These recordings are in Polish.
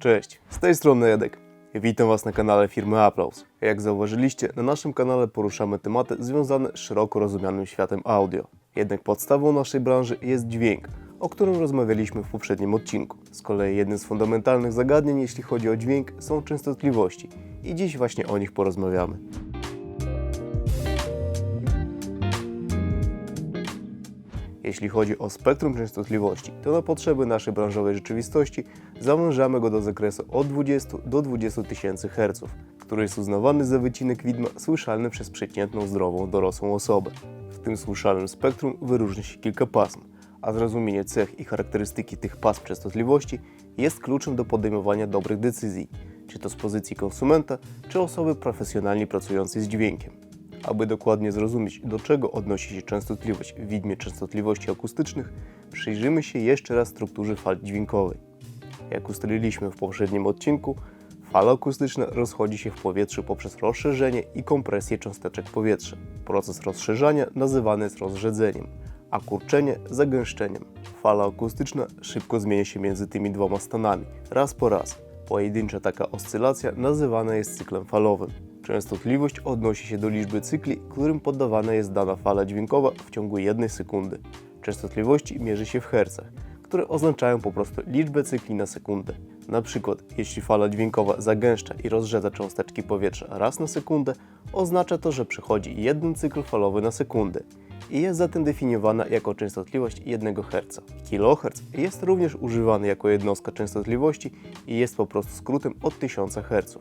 Cześć, z tej strony Edek. Witam Was na kanale firmy Applause. Jak zauważyliście, na naszym kanale poruszamy tematy związane z szeroko rozumianym światem audio. Jednak podstawą naszej branży jest dźwięk, o którym rozmawialiśmy w poprzednim odcinku. Z kolei jednym z fundamentalnych zagadnień, jeśli chodzi o dźwięk, są częstotliwości i dziś właśnie o nich porozmawiamy. Jeśli chodzi o spektrum częstotliwości, to na potrzeby naszej branżowej rzeczywistości zawężamy go do zakresu od 20 do 20 tysięcy Hz, który jest uznawany za wycinek widma słyszalny przez przeciętną, zdrową, dorosłą osobę. W tym słyszalnym spektrum wyróżnia się kilka pasm, a zrozumienie cech i charakterystyki tych pasm częstotliwości jest kluczem do podejmowania dobrych decyzji, czy to z pozycji konsumenta, czy osoby profesjonalnie pracującej z dźwiękiem. Aby dokładnie zrozumieć, do czego odnosi się częstotliwość w widmie częstotliwości akustycznych, przyjrzymy się jeszcze raz strukturze fal dźwiękowej. Jak ustaliliśmy w poprzednim odcinku, fala akustyczna rozchodzi się w powietrzu poprzez rozszerzenie i kompresję cząsteczek powietrza. Proces rozszerzania nazywany jest rozrzedzeniem, a kurczenie zagęszczeniem. Fala akustyczna szybko zmienia się między tymi dwoma stanami, raz po raz. Pojedyncza taka oscylacja nazywana jest cyklem falowym. Częstotliwość odnosi się do liczby cykli, którym poddawana jest dana fala dźwiękowa w ciągu jednej sekundy. Częstotliwości mierzy się w hercach, które oznaczają po prostu liczbę cykli na sekundę. Na przykład, jeśli fala dźwiękowa zagęszcza i rozrzedza cząsteczki powietrza raz na sekundę, oznacza to, że przychodzi jeden cykl falowy na sekundę i jest zatem definiowana jako częstotliwość 1 Hz. Kilohertz jest również używany jako jednostka częstotliwości i jest po prostu skrótem od 1000 Hz.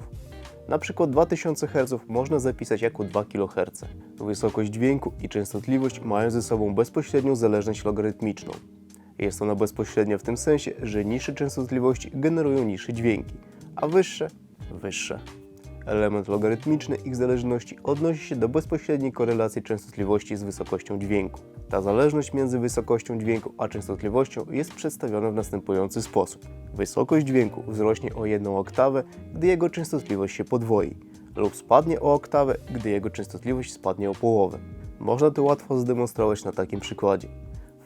Na przykład 2000 Hz można zapisać jako 2 kHz. Wysokość dźwięku i częstotliwość mają ze sobą bezpośrednią zależność logarytmiczną. Jest ona bezpośrednia w tym sensie, że niższe częstotliwości generują niższe dźwięki, a wyższe wyższe. Element logarytmiczny ich zależności odnosi się do bezpośredniej korelacji częstotliwości z wysokością dźwięku. Ta zależność między wysokością dźwięku a częstotliwością jest przedstawiona w następujący sposób. Wysokość dźwięku wzrośnie o jedną oktawę, gdy jego częstotliwość się podwoi, lub spadnie o oktawę, gdy jego częstotliwość spadnie o połowę. Można to łatwo zdemonstrować na takim przykładzie.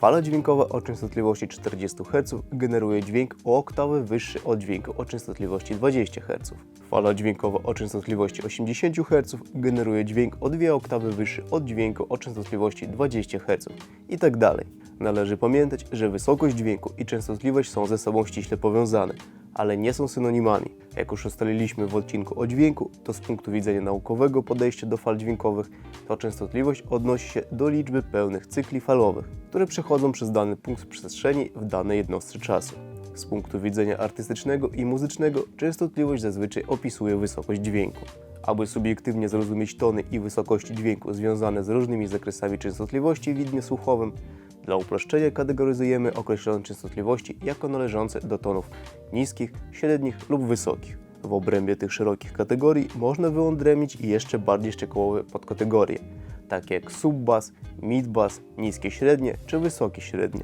Fala dźwiękowa o częstotliwości 40 Hz generuje dźwięk o oktawę wyższy od dźwięku o częstotliwości 20 Hz. Fala dźwiękowa o częstotliwości 80 Hz generuje dźwięk o dwie oktawy wyższy od dźwięku o częstotliwości 20 Hz i tak dalej. Należy pamiętać, że wysokość dźwięku i częstotliwość są ze sobą ściśle powiązane, ale nie są synonimami. Jak już ustaliliśmy w odcinku o dźwięku, to z punktu widzenia naukowego podejścia do fal dźwiękowych, to częstotliwość odnosi się do liczby pełnych cykli falowych, które przechodzą przez dany punkt przestrzeni w danej jednostce czasu. Z punktu widzenia artystycznego i muzycznego, częstotliwość zazwyczaj opisuje wysokość dźwięku. Aby subiektywnie zrozumieć tony i wysokości dźwięku związane z różnymi zakresami częstotliwości w widmie słuchowym, dla uproszczenia kategoryzujemy określone częstotliwości jako należące do tonów niskich, średnich lub wysokich. W obrębie tych szerokich kategorii można wyodrębnić jeszcze bardziej szczegółowe podkategorie, takie jak subbas, midbas, niskie średnie czy wysokie średnie.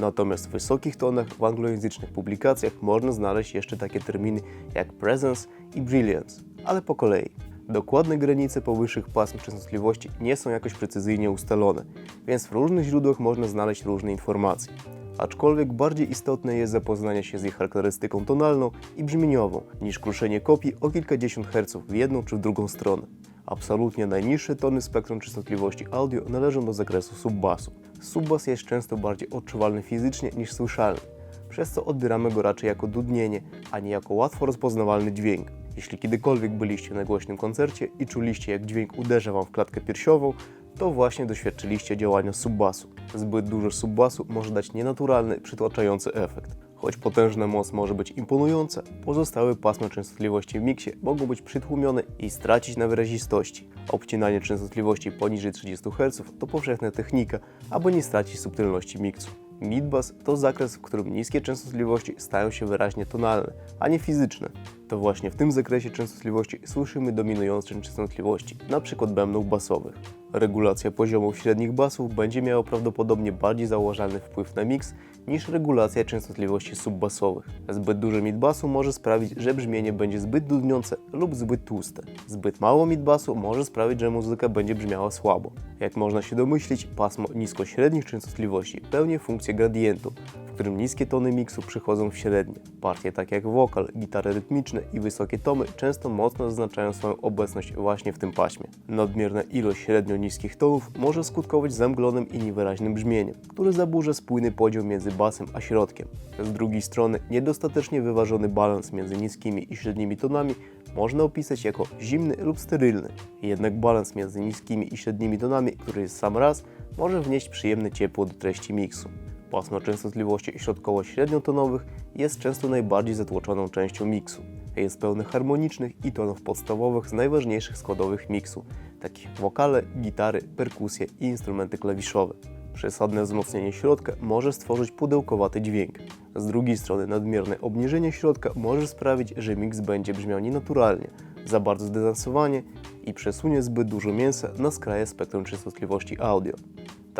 Natomiast w wysokich tonach w anglojęzycznych publikacjach można znaleźć jeszcze takie terminy jak presence i brilliance, ale po kolei. Dokładne granice powyższych pasm częstotliwości nie są jakoś precyzyjnie ustalone, więc w różnych źródłach można znaleźć różne informacje. Aczkolwiek bardziej istotne jest zapoznanie się z ich charakterystyką tonalną i brzmieniową, niż kruszenie kopii o kilkadziesiąt herców w jedną czy w drugą stronę. Absolutnie najniższe tony spektrum częstotliwości audio należą do zakresu subbasu. Subbas jest często bardziej odczuwalny fizycznie niż słyszalny, przez co odbieramy go raczej jako dudnienie, a nie jako łatwo rozpoznawalny dźwięk. Jeśli kiedykolwiek byliście na głośnym koncercie i czuliście jak dźwięk uderza Wam w klatkę piersiową, to właśnie doświadczyliście działania subbasu. Zbyt dużo subbasu może dać nienaturalny, przytłaczający efekt. Choć potężna moc może być imponująca, pozostałe pasma częstotliwości w miksie mogą być przytłumione i stracić na wyrazistości. Obcinanie częstotliwości poniżej 30 Hz to powszechna technika, aby nie stracić subtelności miksu. Midbass to zakres, w którym niskie częstotliwości stają się wyraźnie tonalne, a nie fizyczne. To właśnie w tym zakresie częstotliwości słyszymy dominujące częstotliwości, np. bębnów basowych. Regulacja poziomów średnich basów będzie miała prawdopodobnie bardziej zauważalny wpływ na miks niż regulacja częstotliwości subbasowych. Zbyt duży midbasu może sprawić, że brzmienie będzie zbyt dudniące lub zbyt tłuste. Zbyt mało midbasu może sprawić, że muzyka będzie brzmiała słabo. Jak można się domyślić, pasmo nisko-średnich częstotliwości pełni funkcję gradientu, którym niskie tony miksu przychodzą w średnie. Partie takie jak wokal, gitary rytmiczne i wysokie tomy często mocno zaznaczają swoją obecność właśnie w tym paśmie. Nadmierna ilość średnio niskich tonów może skutkować zamglonym i niewyraźnym brzmieniem, które zaburza spójny podział między basem a środkiem. Z drugiej strony niedostatecznie wyważony balans między niskimi i średnimi tonami można opisać jako zimny lub sterylny. Jednak balans między niskimi i średnimi tonami, który jest sam raz, może wnieść przyjemne ciepło do treści miksu. Pasmo częstotliwości środkowo-średniotonowych jest często najbardziej zatłoczoną częścią miksu. Jest pełny harmonicznych i tonów podstawowych z najważniejszych składowych miksu, takich wokale, gitary, perkusje i instrumenty klawiszowe. Przesadne wzmocnienie środka może stworzyć pudełkowaty dźwięk. Z drugiej strony nadmierne obniżenie środka może sprawić, że miks będzie brzmiał nienaturalnie, za bardzo zdedansowanie i przesunie zbyt dużo mięsa na skraje spektrum częstotliwości audio.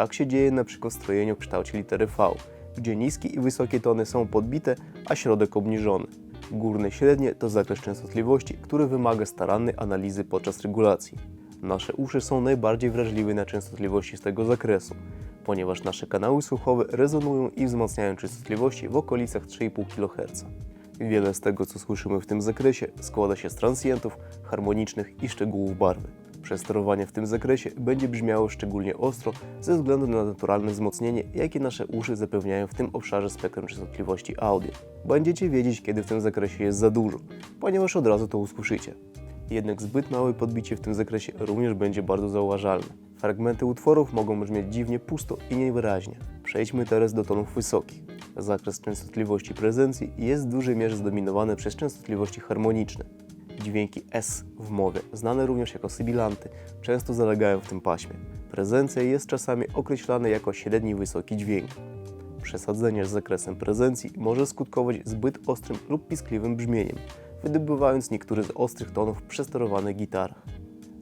Tak się dzieje na przykład w strojeniu w kształcie litery V, gdzie niskie i wysokie tony są podbite, a środek obniżony. Górne średnie to zakres częstotliwości, który wymaga starannej analizy podczas regulacji. Nasze uszy są najbardziej wrażliwe na częstotliwości z tego zakresu, ponieważ nasze kanały słuchowe rezonują i wzmacniają częstotliwości w okolicach 3,5 kHz. Wiele z tego, co słyszymy w tym zakresie, składa się z transientów, harmonicznych i szczegółów barwy. Przesterowanie w tym zakresie będzie brzmiało szczególnie ostro ze względu na naturalne wzmocnienie, jakie nasze uszy zapewniają w tym obszarze spektrum częstotliwości audio. Będziecie wiedzieć, kiedy w tym zakresie jest za dużo, ponieważ od razu to usłyszycie. Jednak zbyt małe podbicie w tym zakresie również będzie bardzo zauważalne. Fragmenty utworów mogą brzmieć dziwnie pusto i niewyraźnie. Przejdźmy teraz do tonów wysokich. Zakres częstotliwości prezencji jest w dużej mierze zdominowany przez częstotliwości harmoniczne. Dźwięki S w mowie, znane również jako sybilanty, często zalegają w tym paśmie. Prezencja jest czasami określana jako średni wysoki dźwięk. Przesadzenie z zakresem prezencji może skutkować zbyt ostrym lub piskliwym brzmieniem, wydobywając niektóre z ostrych tonów w przesterowanych gitarach.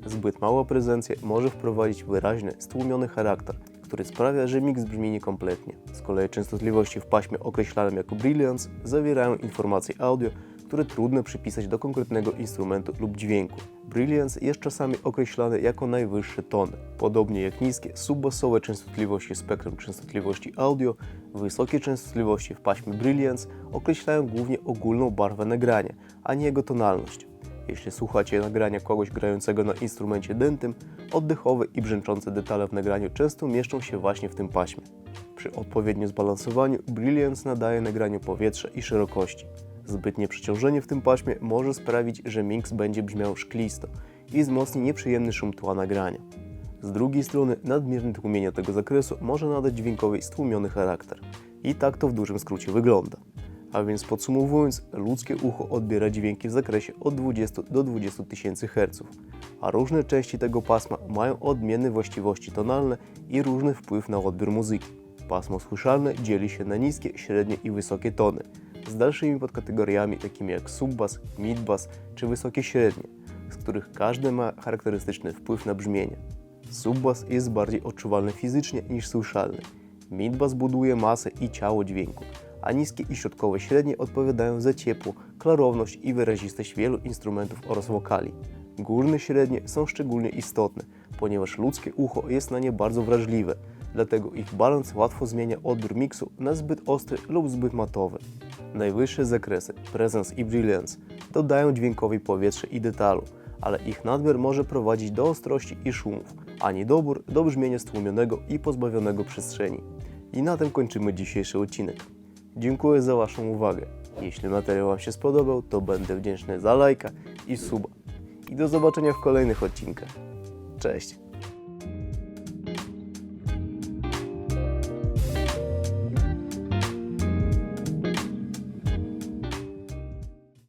Zbyt mała prezencja może wprowadzić wyraźny, stłumiony charakter, który sprawia, że miks brzmi niekompletnie. Z kolei częstotliwości w paśmie określanym jako brilliance zawierają informacje audio, które trudno przypisać do konkretnego instrumentu lub dźwięku. Brilliance jest czasami określany jako najwyższe tony. Podobnie jak niskie, subbasowe częstotliwości spektrum częstotliwości audio, wysokie częstotliwości w paśmie Brilliance określają głównie ogólną barwę nagrania, a nie jego tonalność. Jeśli słuchacie nagrania kogoś grającego na instrumencie dętym, oddechowe i brzęczące detale w nagraniu często mieszczą się właśnie w tym paśmie. Przy odpowiednim zbalansowaniu Brilliance nadaje nagraniu powietrza i szerokości. Zbytnie przeciążenie w tym paśmie może sprawić, że miks będzie brzmiał szklisto i wzmocni nieprzyjemny szum tła nagrania. Z drugiej strony nadmierne tłumienie tego zakresu może nadać dźwiękowi stłumiony charakter. I tak to w dużym skrócie wygląda. A więc podsumowując, ludzkie ucho odbiera dźwięki w zakresie od 20 do 20 tysięcy Hz, a różne części tego pasma mają odmienne właściwości tonalne i różny wpływ na odbiór muzyki. Pasmo słyszalne dzieli się na niskie, średnie i wysokie tony, z dalszymi podkategoriami takimi jak subbas, midbas czy wysokie średnie, z których każdy ma charakterystyczny wpływ na brzmienie. Subbas jest bardziej odczuwalny fizycznie niż słyszalny. Midbas buduje masę i ciało dźwięku, a niskie i środkowe średnie odpowiadają za ciepło, klarowność i wyrazistość wielu instrumentów oraz wokali. Górne średnie są szczególnie istotne, ponieważ ludzkie ucho jest na nie bardzo wrażliwe, dlatego ich balans łatwo zmienia odbiór miksu na zbyt ostry lub zbyt matowy. Najwyższe zakresy, presence i brilliance, dodają dźwiękowi powietrze i detalu, ale ich nadmiar może prowadzić do ostrości i szumów, a niedobór do brzmienia stłumionego i pozbawionego przestrzeni. I na tym kończymy dzisiejszy odcinek. Dziękuję za Waszą uwagę. Jeśli materiał Wam się spodobał, to będę wdzięczny za lajka i suba. I do zobaczenia w kolejnych odcinkach. Cześć!